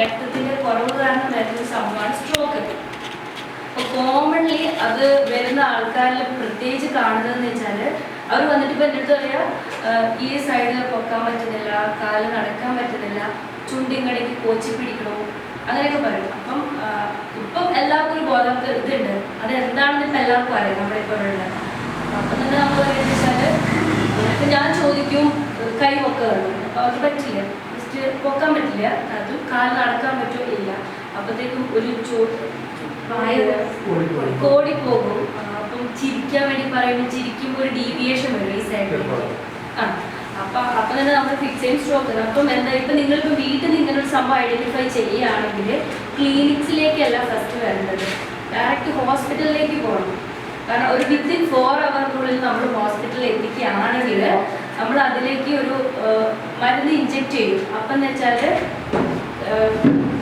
രക്തത്തിന്റെ കുറവ് കാരണം വരുന്ന സംഭവമാണ് സ്ട്രോക്ക് അപ്പൊ കോമൺലി അത് വരുന്ന ആൾക്കാരിൽ പ്രത്യേകിച്ച് കാണുന്നതെന്ന് വെച്ചാൽ അവർ വന്നിട്ട് ഇപ്പൊ എന്റെ അടുത്ത് പറയാ ഈ സൈഡ് പൊക്കാൻ പറ്റുന്നില്ല കാൽ നടക്കാൻ പറ്റുന്നില്ല ചുണ്ടിങ്ങടേക്ക് കോച്ചി പിടിക്കണോ? അങ്ങനെയൊക്കെ പറയും. അപ്പം ഇപ്പം എല്ലാവർക്കും ഒരു ബോധം ഇതുണ്ട്. അത് എന്താണെന്ന് ഇപ്പം എല്ലാവർക്കും അറിയാം. നമ്മുടെ ഇപ്പോൾ ഉള്ളത്. അപ്പം തന്നെ നമ്മൾ പറയുന്നത് വെച്ചാൽ ഞാൻ ചോദിക്കും കൈ പൊക്കുകയുള്ളൂ അപ്പോൾ അത് പറ്റില്ല. ജസ്റ്റ് പൊക്കാൻ പറ്റില്ല. അത് കാൽ നടക്കാൻ പറ്റുമോ ഇല്ല. അപ്പോഴത്തേക്കും ഒരു ചോ വായ കോടി പോകും. അപ്പം ചിരിക്കാൻ വേണ്ടി പറയുമ്പോൾ ചിരിക്കുമ്പോൾ ഒരു ഡീവിയേഷൻ വരും ഈ സൈഡിലേക്ക് ആ അപ്പൊ അപ്പൊ തന്നെ നമ്മൾ ഫിക്സ് ചെയ്യും സ്ട്രോക്ക് അപ്പം എന്താ ഇപ്പൊ നിങ്ങളിപ്പോ വീട്ടിൽ നിന്ന് ഇങ്ങനെ ഒരു സംഭവം ഐഡന്റിഫൈ ചെയ്യുകയാണെങ്കിൽ ക്ലിനിക്സിലേക്കല്ല ഫസ്റ്റ് വരേണ്ടത്. ഡയറക്റ്റ് ഹോസ്പിറ്റലിലേക്ക് പോകണം. കാരണം ഒരു വിത്തിൻ ഫോർ അവറിനുള്ളിൽ നമ്മൾ ഹോസ്പിറ്റലിൽ എത്തിക്കുകയാണെങ്കിൽ നമ്മൾ അതിലേക്ക് ഒരു മരുന്ന് ഇഞ്ചെക്ട് ചെയ്യും. അപ്പം എന്ന് വെച്ചാൽ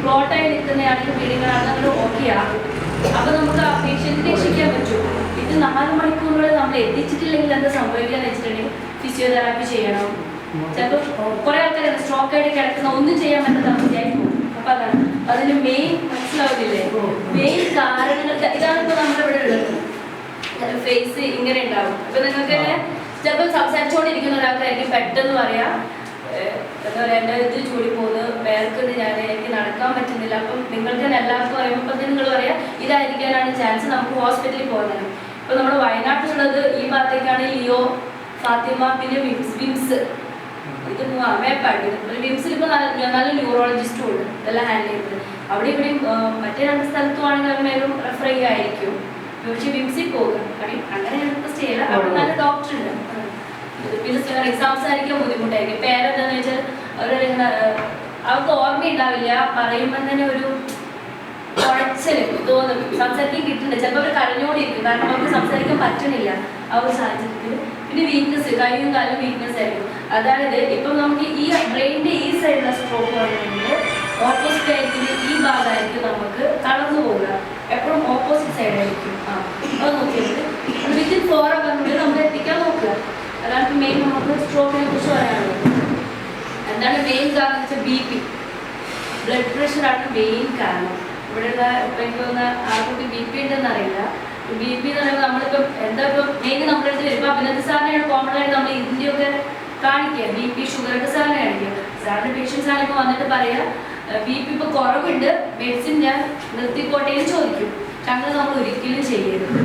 ഫ്ലോട്ടായി നിൽക്കുന്നതാണെങ്കിൽ പീഡികളാണെങ്കിൽ നമ്മൾ ഓക്കെ ആകും അപ്പം നമുക്ക് ആ പേഷ്യന്റിനെ രക്ഷിക്കാൻ പറ്റും. ഇത് നാല് മണിക്കൂറുകളിൽ നമ്മൾ എത്തിച്ചിട്ടില്ലെങ്കിൽ എന്താ സംഭവിക്കുക എന്ന് വെച്ചിട്ടുണ്ടെങ്കിൽ ഫിസിയോതെറാപ്പി ചെയ്യണം. ചിലപ്പോൾ കുറെ ആൾക്കാർ സ്ട്രോക്ക് ആയിട്ട് കിടക്കുന്ന ഒന്നും ചെയ്യാൻ പറ്റാത്ത അവസ്ഥയായി പോകും. അപ്പൊ അതാണ്. അതിന് മെയിൻ മനസ്സിലാവുന്നില്ലേ? മെയിൻ കാരണങ്ങൾ ഇതാണ് ഇപ്പൊ നമ്മുടെ ഇവിടെ ഉള്ളത്. ഫേസ് ഇങ്ങനെ ഉണ്ടാവും. അപ്പൊ നിങ്ങൾക്ക് ചിലപ്പോൾ സംസാരിച്ചുകൊണ്ടിരിക്കുന്ന ഒരാൾക്കായിരിക്കും പെട്ടെന്ന് പറയാ എന്താ പറയുക എന്റെ ഇത് ചൂടി പോകുന്നു. വേർക്കുണ്ട് ഞാൻ എനിക്ക് നടക്കാൻ പറ്റുന്നില്ല. അപ്പം നിങ്ങൾക്ക് തന്നെ എല്ലാവർക്കും അറിയുമ്പോൾ ഇപ്പം നിങ്ങൾ പറയാം ഇതായിരിക്കാനാണ് ചാൻസ് നമുക്ക് ഹോസ്പിറ്റലിൽ പോകുന്നത് ഇപ്പൊ നമ്മുടെ വയനാട്ടിലുള്ളത് ഈ ഭാഗത്തേക്കാണ് ലിയോ ഫാത്തിമ പിന്നെ വിംസ് വിംസ്. ഇത് ഒരു വിംസിൽ ഇപ്പൊ നല്ല ന്യൂറോളജിസ്റ്റും ഉണ്ട്. ഇതെല്ലാം ഹാൻഡിൽ ചെയ്യുന്നത്. അവിടെ ഇവിടെയും മറ്റേ രണ്ട് സ്ഥലത്തും ആണെങ്കിൽ അവർ വേഗം റെഫർ ചെയ്യുമായിരിക്കും പക്ഷേ വിംസിൽ പോകുക അങ്ങനെ റിക്വസ്റ്റ് ചെയ്യില്ല അവിടെ നല്ല ഡോക്ടർ ഉണ്ട്. പിന്നെ എക്സാംസ് ആയിരിക്കും ബുദ്ധിമുട്ടായിരിക്കും. പേരെന്താന്ന് വെച്ചാൽ ഒരു അവർക്ക് ഓർമ്മയുണ്ടാവില്ല പറയുമ്പോൾ തന്നെ ഒരു കുഴച്ചൽ തോന്നും. സംസാരിക്കാൻ കിട്ടുന്നുണ്ട് ചിലപ്പോൾ അവർ കരഞ്ഞോണ്ടിരിക്കും. കാരണം അവർക്ക് സംസാരിക്കാൻ പറ്റുന്നില്ല ആ ഒരു സാഹചര്യത്തിൽ. പിന്നെ വീക്ക്നെസ് കൈയും കാലും വീക്ക്നെസ് ആയിരിക്കും. അതായത് ഇപ്പം നമുക്ക് ഈ ബ്രെയിനിന്റെ ഈ സൈഡിലുള്ള സ്ട്രോക്ക് പറയുന്നത് ഓപ്പോസിറ്റ് ആയിരിക്കും ഈ ഭാഗമായിരിക്കും നമുക്ക് കടന്നു പോകുക എപ്പോഴും ഓപ്പോസിറ്റ് സൈഡ് ആയിരിക്കും ആ അത് നോക്കിയത് വിത്തിൻ ഫോർ അവറിനുള്ളിൽ നമ്മൾ എത്തിക്കാൻ നോക്കുക അതാണ് മെയിൻ നമുക്ക് സ്ട്രോക്കിനെ കുറിച്ച് പറയാനുള്ളത് എന്താണ് മെയിൻ കാരണം വെച്ചാൽ ബി പി ബ്ലഡ് പ്രഷറാണ് മെയിൻ കാരണം. ഇവിടെയുള്ള ഇപ്പം എനിക്ക് തോന്നുന്ന ആർക്കും ബി പി ഉണ്ടെന്ന് അറിയില്ല. ബി പി എന്ന് പറയുമ്പോൾ നമ്മളിപ്പം എന്താ ഇപ്പം മെയിൻ നമ്മുടെ അടുത്ത് വരുമ്പോൾ അഭിനന്ദ സാറിനെയാണ് കോമൺ ആയിട്ട് നമ്മൾ ഇതിന്റെയൊക്കെ കാണിക്കുക. ബി പി ഷുഗറൊക്കെ സാറിനെ കാണിക്കുക. സാറിന്റെ പേഷ്യൻസ് ആണ് ഇപ്പോൾ വന്നിട്ട് പറയുക ബി പി ഇപ്പോൾ കുറവുണ്ട്. മെഡിസിൻ ഞാൻ നിർത്തിക്കോട്ടെ എന്ന് ചോദിക്കും. അങ്ങനെ നമ്മൾ ഒരിക്കലും ചെയ്യരുത്.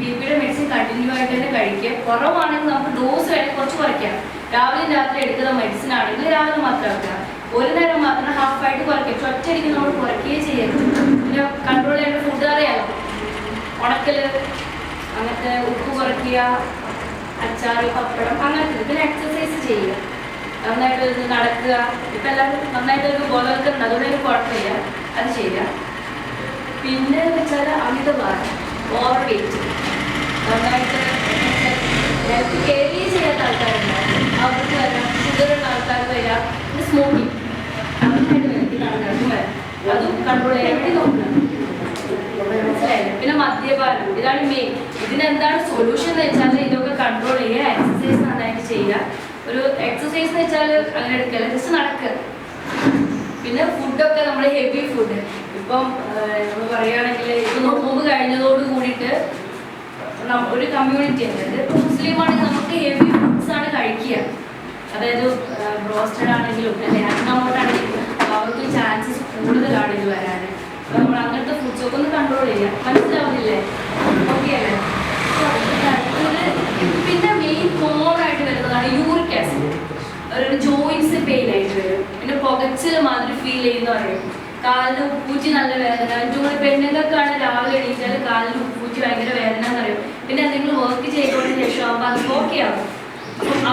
ബി പിയുടെ മെഡിസിൻ കണ്ടിന്യൂ ആയിട്ട് തന്നെ കഴിക്കുക. കുറവാണെങ്കിൽ നമുക്ക് ഡോസ് വേണമെങ്കിൽ കുറച്ച് കുറയ്ക്കാം. രാവിലെ രാത്രി എടുക്കുന്ന മെഡിസിൻ ആണെങ്കിൽ രാവിലെ മാത്രം എടുക്കുക ഒരു നേരം മാത്രം ഹാഫ് ആയിട്ട് കുറയ്ക്കുക. ചൊറ്റരിക്കും നമ്മൾ കുറയ്ക്കുകയേ ചെയ്യരുത്. പിന്നെ കൺട്രോൾ ചെയ്യേണ്ട ഫുഡ് അറിയാലോ? ഉണക്കൽ അങ്ങനത്തെ ഉപ്പ് കുറയ്ക്കുക അച്ചാർ പപ്പടം അങ്ങനത്തെ പിന്നെ എക്സസൈസ് ചെയ്യുക. നന്നായിട്ട് നടക്കുക. ഇപ്പം എല്ലാവരും നന്നായിട്ട് ഒരു ബോധവൽക്കരണം അതുകൊണ്ട് ഒരു കുഴപ്പമില്ല. അത് ചെയ്യുക. പിന്നെ എന്ന് വെച്ചാൽ അമിതഭാരം ഓവർ വെയിറ്റ് നന്നായിട്ട് ഹെൽത്ത് കെയർ ചെയ്യാത്ത ആൾക്കാരുണ്ടാവും. അവർക്ക് വരാം ഷുഗറുള്ള ആൾക്കാർക്ക് വരാം പിന്നെ സ്മോക്കിംഗ് അതും കൺട്രോൾ? പിന്നെ മദ്യപാനം ഇതാണ് മെയിൻ ഇതിനെന്താണ് സൊല്യൂഷൻ എന്ന് വെച്ചാൽ ഇതൊക്കെ കൺട്രോൾ ചെയ്യുക എക്സസൈസ് നന്നായിട്ട് ചെയ്യുക. ഒരു എക്സസൈസ് എന്ന് വെച്ചാൽ അങ്ങനെ എടുക്കല്ല ജസ്റ്റ് നടക്കുക. പിന്നെ ഫുഡൊക്കെ നമ്മൾ ഹെവി ഫുഡ് ഇപ്പം നമ്മൾ പറയുകയാണെങ്കിൽ ഇപ്പം നോമ്പ് കഴിഞ്ഞതോട് കൂടിയിട്ട് ഒരു കമ്മ്യൂണിറ്റി ഉണ്ട്. ഇപ്പം മുസ്ലിം ആണെങ്കിൽ നമുക്ക് ഹെവി ഫുഡ്സ് ആണ് കഴിക്കുക. അതായത് ബ്രോസ്റ്റഡ് ആണെങ്കിലും അല്ലെ അന്നമോട്ടാണെങ്കിലും അവർക്ക് ചാൻസസ് കൂടുതലാണ് ഇത് വരാൻ അപ്പൊ നമ്മൾ അങ്ങനത്തെ ഫുഡ്സ് ഒക്കെ ഒന്ന് കൺട്രോൾ ചെയ്യുക മനസ്സിലാവുന്നില്ലേ? ഓക്കെ അല്ലേ? പിന്നെ മെയിൻ കോമൺ ആയിട്ട് വരുന്നതാണ് യൂറിക് ആസിഡ് ഒരു ജോയിൻസ് പെയിൻ ആയിട്ട് വരും. പിന്നെ പുകച്ചിൽ മാതിരി ഫീൽ ചെയ്യുന്ന പറയും. കാലിന് ഉപ്പൂച്ചി നല്ല വേദന. ചൂട് പെണ്ണുങ്ങൾക്കാണ് രാവിലെ എണീറ്റാൽ കാലിന് ഉപ്പൂച്ചി ഭയങ്കര വേദന എന്ന് പറയും പിന്നെ എന്തെങ്കിലും വർക്ക് ചെയ്തതിന് ശേഷം ആകുമ്പോൾ അത് ഓക്കെ ആവും.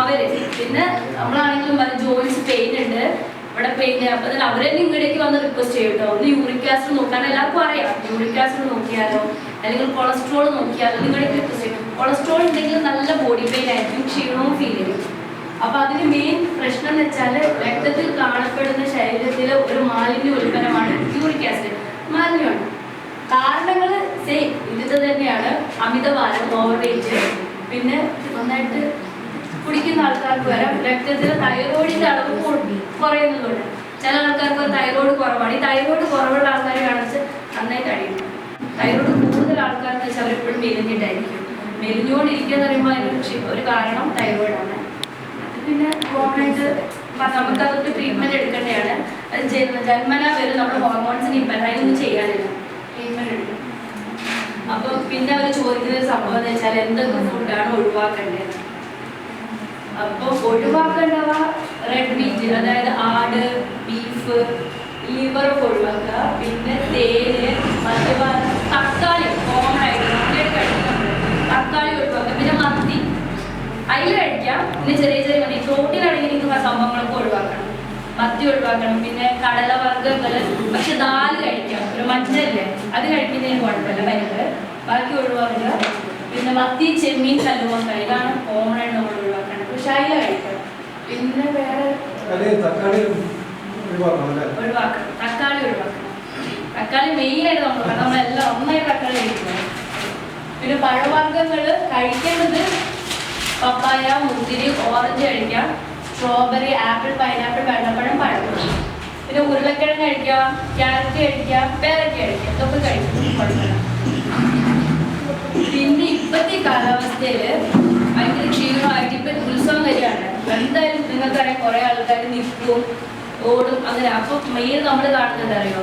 അവർ. പിന്നെ നമ്മളാണെങ്കിലും ജോയിൻസ് പെയിൻ ഉണ്ട്. ഇവിടെ പെയിൻ അപ്പൊ അവരെ ഇങ്ങടേക്ക് വന്ന് റിക്വസ്റ്റ് ചെയ്യും കേട്ടോ. ഒന്ന് യൂറിക് ആസിഡ് നോക്കാൻ എല്ലാവർക്കും അറിയാം. യൂറിക് ആസിഡ് നോക്കിയാലോ അല്ലെങ്കിൽ കൊളസ്ട്രോൾ നോക്കിയാലോ നിങ്ങളേക്ക് റിക്വസ്റ്റ് ചെയ്യും. കൊളസ്ട്രോൾ ഉണ്ടെങ്കിൽ നല്ല ബോഡി പെയിൻ ആയിരിക്കും ക്ഷീണവും ഫീൽ ചെയ്യും. അപ്പൊ അതിന് മെയിൻ പ്രശ്നം എന്ന് വെച്ചാൽ രക്തത്തിൽ കാണപ്പെടുന്ന ശരീരത്തിലെ ഒരു മാലിന്യ ഉൽപ്പന്നമാണ് യൂറിക് ആസിഡ് മാലിന്യമാണ്. കാരണങ്ങൾ സെയിം ഇത് തന്നെയാണ്. അമിതഭാരം ഓവർ വെയിറ്റ് പിന്നെ നന്നായിട്ട് കുടിക്കുന്ന ആൾക്കാർക്ക് വരാം രക്തത്തിൽ തൈറോയിഡിന്റെ അളവ് കുറയുന്നതുകൊണ്ട് ചില ആൾക്കാർക്ക് തൈറോയിഡ് കുറവ് കുറവാണ്. ഈ തൈറോയിഡ് കുറവുള്ള ആൾക്കാരെ കാണിച്ച് നന്നായി കഴിയും തൈറോയിഡ് കൂടുതൽ ആൾക്കാർക്ക് വെച്ചാൽ അവരെപ്പോഴും മെലിഞ്ഞിട്ടായിരിക്കും. മെലിഞ്ഞുകൊണ്ടിരിക്കുക എന്ന് പറയുമ്പോൾ ഒരു കാരണം തൈറോയിഡാണ് പിന്നെ കോമണായിട്ട് നമുക്ക് അതൊക്കെ ട്രീറ്റ്മെന്റ് എടുക്കേണ്ടതാണ്. അത് ജന്മ ജന്മന വരും നമ്മുടെ ഹോർമോൺസിന് ഇപ്പം ഒന്നും ചെയ്യാനില്ല. ട്രീറ്റ്മെന്റ് എടുക്കും. അപ്പൊ പിന്നെ അവർ ചോദിക്കുന്ന സംഭവം എന്ന് വെച്ചാൽ എന്തൊക്കെ ഫുഡാണ് ഒഴിവാക്കേണ്ടത്? അപ്പൊ ഒഴിവാക്കേണ്ടവ റെഡ് മീറ്റ് അതായത് ആട് ബീഫ് ലിവർ ഒഴിവാക്കുക. പിന്നെ തേന് മദ്യപാനം തക്കാളി കോമൺ ആയിട്ട് നന്നായിട്ട് തക്കാളി ഒഴിവാക്കുക. പിന്നെ മത്തി. അയില കഴിക്കാം. പിന്നെ ചെറിയ ചെറിയ മതി പ്രോട്ടീൻ അടങ്ങിയിരിക്കുന്ന സംഭവങ്ങളൊക്കെ ഒഴിവാക്കണം. മത്തി ഒഴിവാക്കണം. പിന്നെ കടലവർഗങ്ങൾ പക്ഷെ ദാൽ കഴിക്കാം. ഒരു മഞ്ഞല്ലേ അത് കഴിക്കുന്നതിന് കുഴപ്പമില്ല. പരിപ്പ്. ബാക്കി ഒഴിവാക്കുക. പിന്നെ മത്തി ചെമ്മീൻ കല്ലുമൊക്കെ. ഇതാണ് കോമൺ ആയിട്ട് നമ്മൾ ഒഴിവാക്കേണ്ടത് പക്ഷെ അയില കഴിക്കാം പിന്നെ വേറെ തക്കാളി ഒഴിവാക്കണം. തക്കാളി ഒഴിവാക്കണം. തക്കാളി മെയിനായിട്ട് നമ്മൾ. നമ്മളെല്ലാം ഒന്നായിട്ട് തക്കാളി കഴിക്കണം പിന്നെ പഴവർഗങ്ങൾ കഴിക്കേണ്ടത് പപ്പായ മുന്തിരി ഓറഞ്ച് കഴിക്കാം. സ്ട്രോബെറി ആപ്പിൾ പൈനാപ്പിൾ വെള്ളപ്പഴം പഴം പിന്നെ ഉരുളക്കിഴങ്ങ് കഴിക്കാം ക്യാരറ്റ് കഴിക്കാം പേരക്ക കഴിക്കാം. ഇതൊക്കെ കഴിക്കും. കുഴപ്പമില്ല. പിന്നെ ഇപ്പത്തെ കാലാവസ്ഥയിൽ ഭയങ്കര ക്ഷീണമായിട്ട് ഇപ്പൊ ഉത്സവം വരികയാണ് എന്തായാലും നിങ്ങൾക്കറിയാം കുറെ ആൾക്കാർ നിൽക്കും ഓടും അങ്ങനെ. അപ്പൊ മെയിൻ നമ്മൾ കാണുന്നത് അറിയോ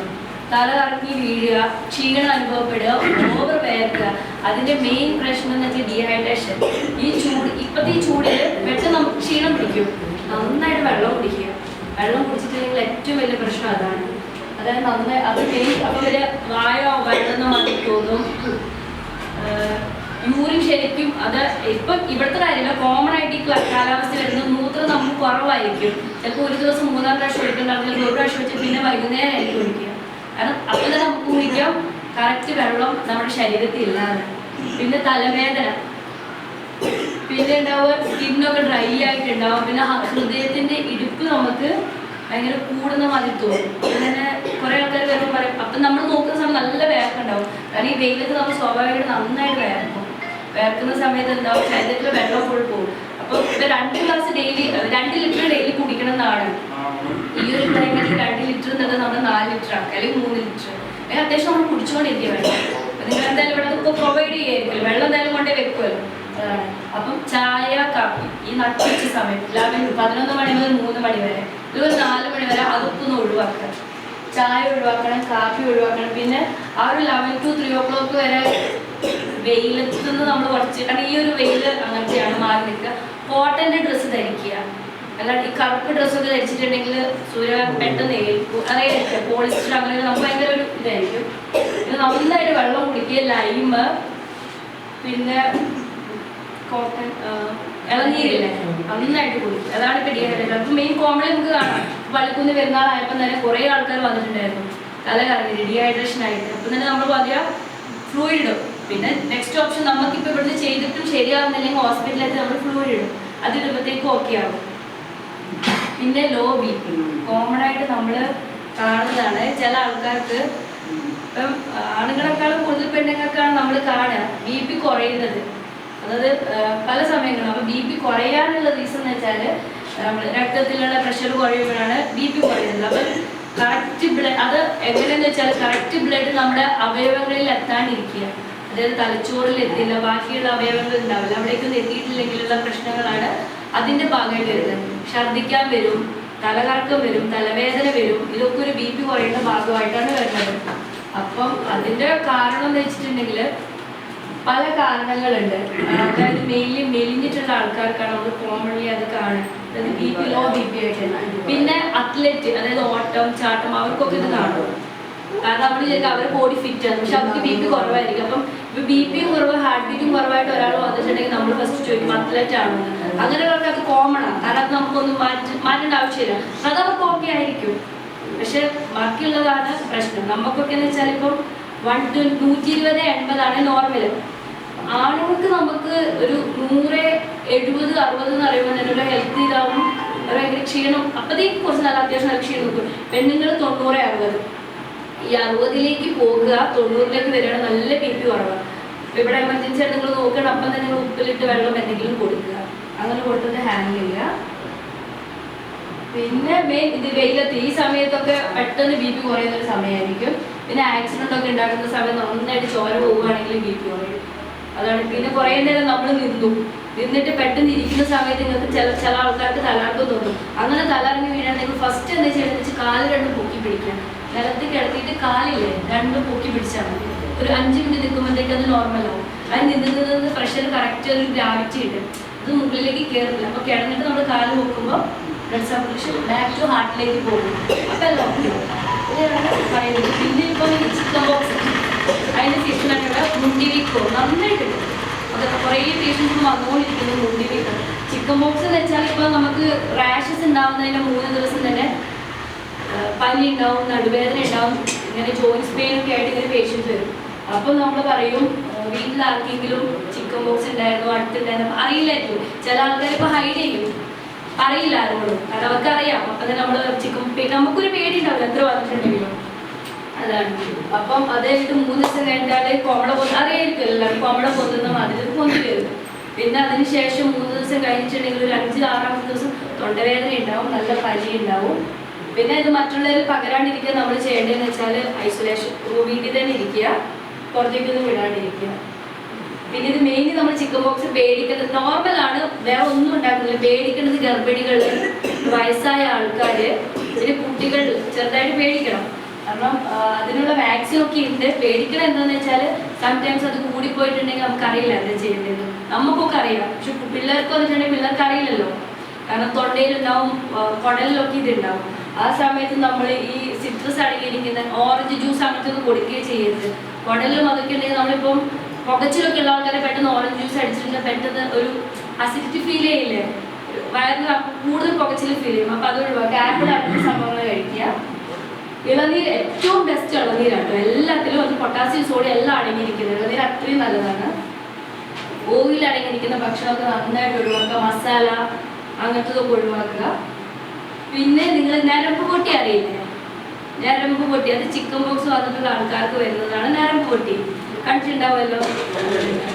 തല കറങ്ങി വീഴുക ക്ഷീണം അനുഭവപ്പെടുക ഓവർ വേർക്കുക. അതിന്റെ മെയിൻ പ്രശ്നം എന്ന് വെച്ചാൽ ഡീഹൈഡ്രേഷൻ ഈ ചൂട് ഇപ്പത്തെ ഈ ചൂടിൽ പെട്ടെന്ന് നമുക്ക് ക്ഷീണം പിടിക്കും. നന്നായിട്ട് വെള്ളം കുടിക്കുക. വെള്ളം കുടിച്ചിട്ടില്ലെങ്കിൽ ഏറ്റവും വലിയ പ്രശ്നം അതാണ്. അതായത് നന്നായി അത് മെയിൻ അപ്പൊ വലിയ വായോ വെള്ളം മാറ്റി തോന്നും. യൂറിൻ ശരിക്കും അത് ഇപ്പൊ ഇവിടുത്തെ കാര്യമില്ല കോമൺ ആയിട്ട് ഈ കാലാവസ്ഥയിൽ വരുന്നത് മൂത്രം നമുക്ക് കുറവായിരിക്കും. ചിലപ്പോൾ ഒരു ദിവസം മൂന്നാം പ്രാവശ്യം ഒഴിക്കുന്നുണ്ടാവില്ല ഒരു പ്രാവശ്യം വെച്ച് പിന്നെ വൈകുന്നേരം ആയിരിക്കും ഒഴിക്കുക. കാരണം അപ്പോൾ തന്നെ നമുക്ക് കുടിക്കാം കറക്റ്റ് വെള്ളം നമ്മുടെ ശരീരത്തിൽ ഇല്ലാതെ. പിന്നെ തലവേദന. പിന്നെ ഉണ്ടാവുക സ്കിന്നൊക്കെ ഡ്രൈ ആയിട്ടുണ്ടാവും. പിന്നെ ഹൃദയത്തിന്റെ ഇടുപ്പ് നമുക്ക് ഭയങ്കര കൂടുന്ന മാതിരി തോന്നും. അങ്ങനെ കുറെ ആൾക്കാർ വരുമ്പോൾ പറയും അപ്പം നമ്മൾ നോക്കുന്ന സമയം നല്ല വേർക്കുണ്ടാവും കാരണം ഈ വെയിലത്ത് നമ്മൾ സ്വാഭാവികമായിട്ട് നന്നായിട്ട് വേർക്കും വേർക്കുന്ന സമയത്ത് എന്താവും ശരീരത്തിൽ വെള്ളം ഫുൾ പോകും. അപ്പൊ രണ്ട് ഗ്ലാസ് ഡെയിലി രണ്ട് ലിറ്റർ ഡെയിലി കുടിക്കണം എന്നാണ്. ഈ ഒരു ടൈമിൽ രണ്ട് ലിറ്റർ എന്നുള്ളത് നമ്മൾ നാല് ലിറ്റർ ആക്കുക അല്ലെങ്കിൽ മൂന്ന് ലിറ്റർ. അല്ലെങ്കിൽ അത്യാവശ്യം നമ്മൾ കുടിച്ചുകൊണ്ടിരിക്കുക അപ്പൊ നിങ്ങൾ എന്തായാലും ഇവിടെ ഇപ്പൊ പ്രൊവൈഡ് ചെയ്യായിരിക്കും വെള്ളം എന്തായാലും കൊണ്ടേ വെക്കുമല്ലോ. അപ്പം ചായ കാപ്പി ഈ നട്ടുച്ച സമയം ലെവൻ പതിനൊന്ന് മണി മുതൽ മൂന്ന് മണി വരെ ഒരു നാല് മണി വരെ അതൊക്കെ ഒന്ന് ഒഴിവാക്കുക. ചായ ഒഴിവാക്കണം കാപ്പി ഒഴിവാക്കണം. പിന്നെ ആ ഒരു eleven to three o'clock വരെ വെയിലത്ത് നമ്മൾ കുറച്ച് കാരണം ഈ ഒരു വെയിൽ അങ്ങനത്തെയാണ് മാറി നിൽക്കുക. കോട്ടന്റെ ഡ്രസ്സ് ധരിക്കുക. അല്ലാണ്ട് ഈ കറുപ്പ് ഡ്രസ്സൊക്കെ ധരിച്ചിട്ടുണ്ടെങ്കിൽ സൂര്യ പെട്ടെന്ന് ഏൽക്കും. അറിയാം പോളിസ്റ്റർ അങ്ങനെ നമുക്ക് ഭയങ്കര ഒരു ഇതായിരിക്കും. നന്നായിട്ട് വെള്ളം കുടിക്കുക ലൈമ് പിന്നെ കോട്ടൺ ഇളനീരില്ലേ? നന്നായിട്ട് കുടിക്കും അതാണ് ഇപ്പൊ അപ്പൊ മെയിൻ കോമഡി നമുക്ക് കാണാം. പള്ളിക്കുന്ന് പെരുന്നാളായപ്പോൾ തന്നെ കുറേ ആൾക്കാർ വന്നിട്ടുണ്ടായിരുന്നു. തല കറങ്ങി ഡീഹൈഡ്രേഷൻ ആയിട്ട്. അപ്പൊ തന്നെ നമ്മൾ പതിയ ഫ്ലൂയിഡ് പിന്നെ നെക്സ്റ്റ് ഓപ്ഷൻ നമുക്കിപ്പോൾ ഇവിടുന്ന് ചെയ്തിട്ടും ശരിയാവുന്നില്ലെങ്കിൽ ഹോസ്പിറ്റലിൽ നമ്മൾ ഫ്ലൂയിഡ് ഇടും. അത് ഇടുമ്പോഴത്തേക്കും ഓക്കെ ആവും. പിന്നെ ലോ ബി പി കോമൺ ആയിട്ട് നമ്മൾ കാണുന്നതാണ് ചില ആൾക്കാർക്ക്. ഇപ്പം ആണുങ്ങളെക്കാളും കൂടുതൽ പെണ്ണുങ്ങൾക്കാണ് നമ്മൾ കാണുക. ബി പി കുറയുന്നത്. അതായത് പല സമയങ്ങളും. അപ്പോൾ ബി പി കുറയാനുള്ള റീസൺ എന്ന് വെച്ചാൽ നമ്മൾ രക്തത്തിലുള്ള പ്രഷർ കുറയുമ്പോഴാണ് ബി പി കുറയുന്നത്. അപ്പം കറക്റ്റ് ബ്ലഡ് അത് എങ്ങനെയെന്ന് വെച്ചാൽ കറക്റ്റ് ബ്ലഡ് നമ്മുടെ അവയവങ്ങളിൽ എത്താണ്ടിരിക്കുക. അതായത് തലച്ചോറിൽ എത്തില്ല ബാക്കിയുള്ള അവയവങ്ങൾ ഉണ്ടാവില്ല. അവിടേക്കൊന്നും എത്തിയിട്ടില്ലെങ്കിലുള്ള പ്രശ്നങ്ങളാണ് അതിന്റെ ഭാഗമായിട്ട് വരുന്നത്. ഛർദ്ദിക്കാൻ വരും തലകറക്കം വരും തലവേദന വരും ഇതൊക്കെ ഒരു ബി പി കുറയുന്ന ഭാഗമായിട്ടാണ് വരുന്നത്. അപ്പം അതിന്റെ കാരണം എന്ന് വെച്ചിട്ടുണ്ടെങ്കിൽ പല കാരണങ്ങളുണ്ട്. അതായത് മെയിൻലി മെലിഞ്ഞിട്ടുള്ള ആൾക്കാർക്കാണ് നമ്മൾ കോമൺലി അത് കാണുന്നത്. B P low B P ആയിട്ട് പിന്നെ അത്ലറ്റ് അതായത് ഓട്ടം ചാട്ടം അവർക്കൊക്കെ ഇത് കാണും. കാരണം നമ്മൾ വിചാരിക്കും അവർ ബോഡി ഫിറ്റ് ആണ്. പക്ഷെ അവർക്ക് ബി പി കുറവായിരിക്കും. അപ്പം ബി പിയും കുറവ് ഹാർട്ട് ബീറ്റും കുറവായിട്ട് ഒരാൾ വന്നിട്ടുണ്ടെങ്കിൽ നമ്മൾ ഫസ്റ്റ് ചോദിക്കും അത്ലറ്റ് ആണോ. അങ്ങനെയുള്ളവർക്ക് അത് കോമൺ ആണ്. കാരണം അത് നമുക്കൊന്നും മാറ്റി മാറ്റേണ്ട ആവശ്യമില്ല. അത് അവർക്ക് ഓക്കെ ആയിരിക്കും. പക്ഷെ ബാക്കിയുള്ളതാണ് പ്രശ്നം. നമുക്കൊക്കെ എന്ന് വെച്ചാൽ ഇപ്പം വൺ ടു നൂറ്റി ഇരുപത് എൺപതാണ് നോർമൽ ആണുങ്ങൾക്ക് നമുക്ക് ഒരു നൂറ് എഴുപത് അറുപത് എന്ന് പറയുമ്പോൾ തന്നെ ഒരു ഹെൽത്ത് ഇതാവും. ഭയങ്കര ക്ഷീണം. അപ്പത്തേക്ക് കുറച്ച് നല്ല അത്യാവശ്യം നല്ല ക്ഷീണം നിൽക്കും പെണ്ണുങ്ങൾ തൊണ്ണൂറ് അറുപത്. ഈ അറുപതിലേക്ക് പോകുക തൊണ്ണൂറിലേക്ക് വരികയാണ് നല്ല ബി പി കുറവാണ് ഇവിടെ എമർജൻസി ആണ് നിങ്ങൾ നോക്കണം അപ്പം തന്നെ നിങ്ങൾ ഉപ്പിലിട്ട് വെള്ളം എന്തെങ്കിലും കൊടുക്കുക. അങ്ങനെ കൊടുത്തത് ഹാൻഡിൽ ചെയ്യുക. പിന്നെ മെയിൻ ഇത് വെയിലത്ത് ഈ സമയത്തൊക്കെ പെട്ടെന്ന് ബി പി കുറയുന്ന ഒരു സമയമായിരിക്കും. പിന്നെ ആക്സിഡന്റ് ഒക്കെ ഉണ്ടാക്കുന്ന സമയം നന്നായിട്ട് ചോര പോവുകയാണെങ്കിൽ ബി പി കുറയും. അതാണ്. പിന്നെ കുറേ നേരം നമ്മൾ നിന്നു. നിന്നിട്ട് പെട്ടെന്ന് ഇരിക്കുന്ന സമയത്ത് നിങ്ങൾക്ക് ചില ചില ആൾക്കാർക്ക് തലാർക്കം തോന്നും. അങ്ങനെ തലർങ്ങി വീഴാണെങ്കിൽ ഫസ്റ്റ് എന്താ ചെയ്യണമെന്ന് വെച്ചാൽ കാൽ രണ്ടും പൊക്കി പിടിക്കുക. നിലത്ത് കിടത്തിയിട്ട് കാലില്ലേ? രണ്ടും പൊക്കി പിടിച്ചാൽ മതി. ഒരു അഞ്ച് മിനിറ്റ് നിൽക്കുമ്പോഴത്തേക്ക് അത് നോർമൽ ആവും. അത് നിന്ന് പ്രഷർ കറക്റ്റ് ഒരു ഗ്രാവിറ്റി കിട്ടും ഇത് മുകളിലേക്ക് കയറില്ല അപ്പൊ കിടന്നിട്ട് നമ്മൾ കാൽ നോക്കുമ്പോൾ ബ്ലഡ് സർക്കുലേഷൻ ബാക്ക് ടു ഹാർട്ടിലേക്ക് പോകും. അപ്പൊ എല്ലാം. ഇതാണ് പറയുന്നത് പിന്നെ ഇപ്പം ചിക്കൻ ബോക്സ് അതിന്റെ സീസണാണ് ഇവിടെ മുണ്ടി വീക്കോ. നന്നായിട്ടുണ്ട് അതൊക്കെ കുറേ പേഷ്യൻസ് വന്നുകൊണ്ടിരിക്കുന്നത് മുണ്ടി ചിക്കൻ ബോക്സ് എന്ന് വെച്ചാൽ ഇപ്പൊ നമുക്ക് റാഷസ് ഉണ്ടാവുന്നതിന്റെ മൂന്ന് ദിവസം തന്നെ പനി ഉണ്ടാവും നടുവേദന ഉണ്ടാവും ഇങ്ങനെ ജോയിൻസ് പെയിൻ ഒക്കെ ആയിട്ട് ഇങ്ങനെ പേഷ്യൻസ് വരും. അപ്പൊ നമ്മൾ പറയും വീട്ടിലാർക്കെങ്കിലും ചിക്കൻ ബോക്സ് ഉണ്ടായിരുന്നു അടുത്തുണ്ടായിരുന്നു അറിയില്ലായിരിക്കും. ചില ആൾക്കാർ ഇപ്പൊ ഹൈഡ് ചെയ്യും. അറിയില്ല ആരോടും. കാരണം അവർക്ക് അറിയാം അപ്പൊ നമ്മൾ ചിക്കൻ നമുക്കൊരു പേടി ഉണ്ടാവില്ല എത്ര വന്നിട്ടുണ്ടെങ്കിലും. അതാണ്. അപ്പം അത് മൂന്ന് ദിവസം കഴിഞ്ഞാൽ കോമള പൊന്ന് അറിയായിരിക്കും എല്ലാവരും കോമള പൊന്നുന്ന മാതിരി പൊന്തി വരും. പിന്നെ അതിനുശേഷം മൂന്ന് ദിവസം കഴിഞ്ഞിട്ടുണ്ടെങ്കിൽ ഒരു അഞ്ച് ആറാമത്തെ ദിവസം തൊണ്ടവേദന ഉണ്ടാവും നല്ല പനി ഉണ്ടാവും. പിന്നെ ഇത് മറ്റുള്ളവർ പകരാണ്ടിരിക്കാൻ നമ്മൾ ചെയ്യേണ്ടതെന്ന് വെച്ചാൽ ഐസൊലേഷൻ വീട്ടിൽ തന്നെ ഇരിക്കുക പുറത്തേക്കൊന്നും വിടാണ്ടിരിക്കുക. പിന്നെ ഇത് മെയിൻലി നമ്മൾ ചിക്കൻ ബോക്സ് പേടിക്കുന്നത് നോർമൽ ആണ് വേറെ ഒന്നും ഉണ്ടാക്കുന്നില്ല. പേടിക്കുന്നത് ഗർഭിണികൾ വയസ്സായ ആൾക്കാർ പിന്നെ കുട്ടികൾ ചെറുതായിട്ട് പേടിക്കണം. കാരണം അതിനുള്ള വാക്സിൻ ഒക്കെ ഉണ്ട്. പേടിക്കണം എന്താന്ന് വെച്ചാൽ സംടൈംസ് അത് കൂടിപ്പോയിട്ടുണ്ടെങ്കിൽ നമുക്ക് അറിയില്ല എന്താ ചെയ്യേണ്ടത് നമുക്കൊക്കെ അറിയാം. പക്ഷെ പിള്ളേർക്ക് വന്നിട്ടുണ്ടെങ്കിൽ പിള്ളേർക്ക് അറിയില്ലല്ലോ. കാരണം തൊണ്ടയിലുണ്ടാവും കുടലിലൊക്കെ ഇതുണ്ടാവും. ആ സമയത്ത് നമ്മൾ ഈ സിട്രസ് അടങ്ങിയിരിക്കുന്ന ഓറഞ്ച് ജ്യൂസ് അങ്ങനത്തെ ഒന്നും കൊടുക്കുകയും ചെയ്യരുത്. കുടലും അതൊക്കെ ഉണ്ടെങ്കിൽ നമ്മളിപ്പം പുകച്ചിലൊക്കെ ഉള്ള ആൾക്കാരെ പെട്ടെന്ന് ഓറഞ്ച് ജ്യൂസ് അടിച്ചിട്ടുണ്ടെങ്കിൽ പെട്ടെന്ന് ഒരു അസിഡിറ്റി ഫീൽ ചെയ്യില്ലേ? വയറിന് കൂടുതൽ പുകച്ചിൽ ഫീൽ ചെയ്യും. അപ്പൊ അത് ഒഴിവാക്കുക. ആപ്പിൾ അങ്ങനത്തെ സംഭവങ്ങൾ കഴിക്കുക. ഇളനീർ ഏറ്റവും ബെസ്റ്റ് ഇളനീരാട്ടോ. എല്ലാത്തിലും അത് പൊട്ടാസ്യം സോഡിയം എല്ലാം അടങ്ങിയിരിക്കുന്നത്. ഇളനീർ അത്രയും നല്ലതാണ്. ഓയിൽ അടങ്ങിയിരിക്കുന്ന ഭക്ഷണമൊക്കെ നന്നായിട്ട് ഒഴിവാക്കുക. മസാല അങ്ങനത്തതൊക്കെ ഒഴിവാക്കുക. പിന്നെ നിങ്ങൾ ഞരമ്പ് പൊട്ടി അറിയില്ലേ? ഞരമ്പ് പൊട്ടി. അത് ചിക്കൻ ബോക്സ് വന്നിട്ടുള്ള ആൾക്കാർക്ക് വരുന്നതാണ് ഞരമ്പ് പൊട്ടി. കണ്ടിട്ടുണ്ടാവുമല്ലോ?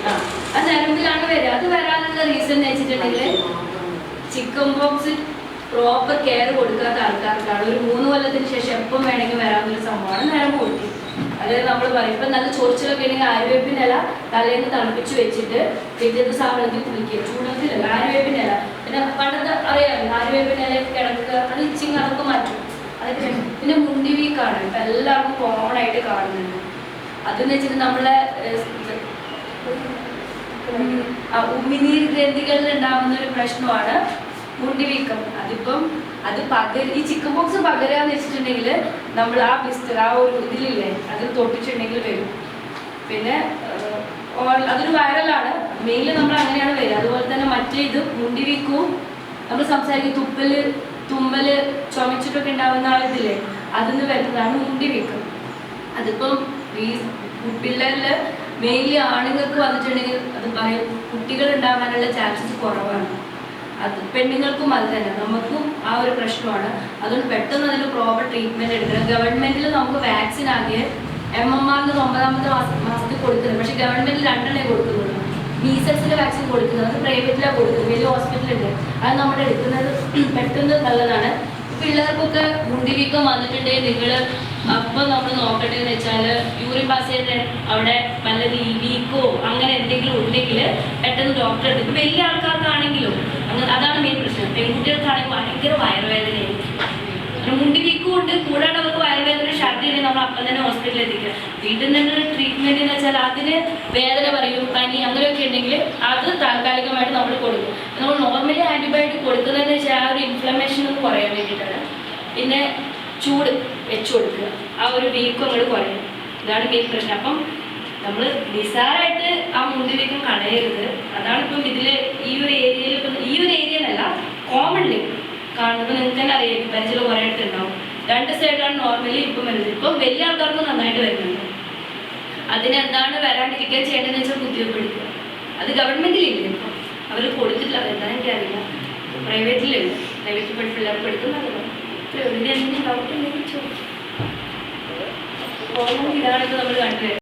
ആ. ഞരമ്പിലാണ് വരിക. അത് വരാനുള്ള റീസൺ എന്ന് വെച്ചിട്ടുണ്ടെങ്കിൽ ചിക്കൻ ബോക്സ് പ്രോപ്പർ കെയർ കൊടുക്കാത്ത ആൾക്കാർക്കാണ്. ഒരു മൂന്ന് കൊല്ലത്തിന് ശേഷം എപ്പം വേണമെങ്കിൽ വരാവുന്നൊരു സംഭവമാണ് ഞരമ്പ് പൊട്ടി. അതായത് നമ്മൾ പറയും. ഇപ്പം നല്ല ചൊറിച്ചിലൊക്കെ ഉണ്ടെങ്കിൽ ആര്യവേപ്പിന്റെ ഇല തലേന്ന് തണുപ്പിച്ച് വെച്ചിട്ട് പിറ്റേ ദിവസം കുളിക്കുക. ചൂടത്തിലല്ല ആര്യവേപ്പിന്റെ ഇല. പിന്നെ പണ്ടത്തെ അറിയാമല്ലോ ആരുവേപ്പിനെ കിടക്കുക അത് ഇച്ചിങ് അതൊക്കെ മാറ്റും. ചെയ്യും. പിന്നെ മുണ്ടി വീക്കാണ് ഇപ്പം എല്ലാവർക്കും കോമൺ ആയിട്ട് കാണുന്നുണ്ട്. അതെന്ന് വെച്ചിട്ട് നമ്മളെ ഉമിനീർ ഗ്രന്ഥികളിൽ ഉണ്ടാവുന്ന ഒരു പ്രശ്നമാണ് മുണ്ടി വീക്കം. അതിപ്പം അത് പകര ഈ ചിക്കൻ ബോക്സ് പകരാന്ന് വെച്ചിട്ടുണ്ടെങ്കിൽ നമ്മൾ ആ ബിസ്റ്റർ ആ ഒരു ഇതിലില്ലേ അത് തൊട്ടിട്ടുണ്ടെങ്കിൽ വരും. പിന്നെ അതൊരു വൈറലാണ് മെയിൻലി നമ്മൾ അങ്ങനെയാണ് വരിക. അതുപോലെ തന്നെ മറ്റേ ഇത് മുണ്ടിവീക്കവും നമ്മൾ സംസാരിക്കും തുപ്പൽ തുമ്മൽ ചുമച്ചിട്ടൊക്കെ ഉണ്ടാവുന്ന ആളിതില്ലേ അതിൽ നിന്ന് വരുന്നതാണ് മുണ്ടിവീക്കം അതിപ്പം ഈ പിള്ളേരിൽ മെയിൻലി ആണുങ്ങൾക്ക് വന്നിട്ടുണ്ടെങ്കിൽ അത് പറയും കുട്ടികൾ ഉണ്ടാവാനുള്ള ചാൻസസ് കുറവാണ്. അത് പെണ്ണുങ്ങൾക്കും അത് തന്നെ. നമുക്കും ആ ഒരു പ്രശ്നമാണ്. അതുകൊണ്ട് പെട്ടെന്ന് അതിന് പ്രോപ്പർ ട്രീറ്റ്മെന്റ് എടുക്കണം. ഗവൺമെന്റിൽ നമുക്ക് വാക്സിൻ ആകെ എം എം ആറിന് ഒമ്പതാമത്തെ മാസം മാസത്തിൽ കൊടുക്കുന്നത്. പക്ഷെ ഗവൺമെന്റിൽ രണ്ടെണ്ണേ കൊടുക്കുന്നുള്ളൂ. മീസൽസിന്റെ വാക്സിൻ കൊടുക്കുന്നത് പ്രൈവറ്റിലാണ് കൊടുക്കുന്നത് വലിയ ഹോസ്പിറ്റലുണ്ട് അത് നമ്മൾ എടുക്കുന്നത് പെട്ടെന്ന് നല്ലതാണ്. പിള്ളേർക്കൊക്കെ മുണ്ടിവീക്കം വന്നിട്ടുണ്ടെങ്കിൽ നിങ്ങൾ അപ്പം നമ്മൾ നോക്കട്ടെ എന്ന് വെച്ചാൽ യൂറിൻ പാസ് ചെയ്ത് അവിടെ നല്ല വീക്കോ അങ്ങനെ എന്തെങ്കിലും ഉണ്ടെങ്കിൽ പെട്ടെന്ന് ഡോക്ടറെ എടുക്കും. വലിയ ആൾക്കാർക്കാണെങ്കിലും അതാണ് മെയിൻ പ്രശ്നം. പെൺകുട്ടികൾക്കാണെങ്കിൽ ഭയങ്കര വയറുവേദനയായിരിക്കും. മുണ്ടിവീക്കും ഉണ്ട് കൂടാതെ അവർക്ക് വയറുവേദന ഛർദി ഉണ്ടെങ്കിൽ അപ്പം തന്നെ ഹോസ്പിറ്റലിൽ എത്തിക്കുക. വീട്ടിൽ നിന്നുള്ള ട്രീറ്റ്മെന്റ് എന്ന് വെച്ചാൽ അതിന് വേദന പറയും പനി അങ്ങനെയൊക്കെ ഉണ്ടെങ്കിൽ അത് താൽക്കാലികമായിട്ട് നമ്മൾ കൊടുക്കും. നമ്മൾ നോർമലി ആന്റിബയോട്ടിക് കൊടുക്കുന്നതെന്ന് വെച്ചാൽ ആ ഒരു ഇൻഫ്ലമേഷൻ ഒന്ന് കുറയാൻ വേണ്ടിയിട്ടാണ്. പിന്നെ ചൂട് വെച്ച് കൊടുക്കുക. ആ ഒരു വീക്കം അങ്ങോട്ട് കുറയും. ഇതാണ് മെയിൻ പ്രശ്നം. അപ്പം നമ്മൾ നിസാരമായിട്ട് ആ മുന്തിരിക്കും കളയരുത്. അതാണ് ഇപ്പം ഇതിൽ ഈ ഒരു ഏരിയയിൽ ഇപ്പം ഈ ഒരു ഏരിയയിലല്ല കോമൺലി കാണുന്നത് നിങ്ങൾക്ക് തന്നെ അറിയാം. പരിചയം കുറേ അടുത്തുണ്ടാവും രണ്ട് സൈഡാണ് നോർമലി ഇപ്പം വരുന്നത് ഇപ്പം വലിയ ആൾക്കാർക്ക് നന്നായിട്ട് വരുന്നുണ്ട്. അതിനെന്താണ് വരാണ്ടിരിക്കാൻ ചെയ്യേണ്ടതെന്ന് വെച്ചാൽ കുത്തിവെപ്പ് അത് ഗവൺമെന്റിലില്ല ഇപ്പം? അവർ കൊടുത്തിട്ടില്ല. അതെന്താ എനിക്കറിയില്ല പ്രൈവറ്റിലുണ്ട്. പ്രൈവറ്റിൽ പഠി പിള്ളേർക്ക് എടുക്കുന്നതല്ലോ ഇതിന്റെ എന്തെങ്കിലും ഡൗട്ട് ഉണ്ടെങ്കിൽ ചോദിച്ചു. ഇതാണ് ഇപ്പോൾ നമ്മൾ കണ്ടുവരുന്നത്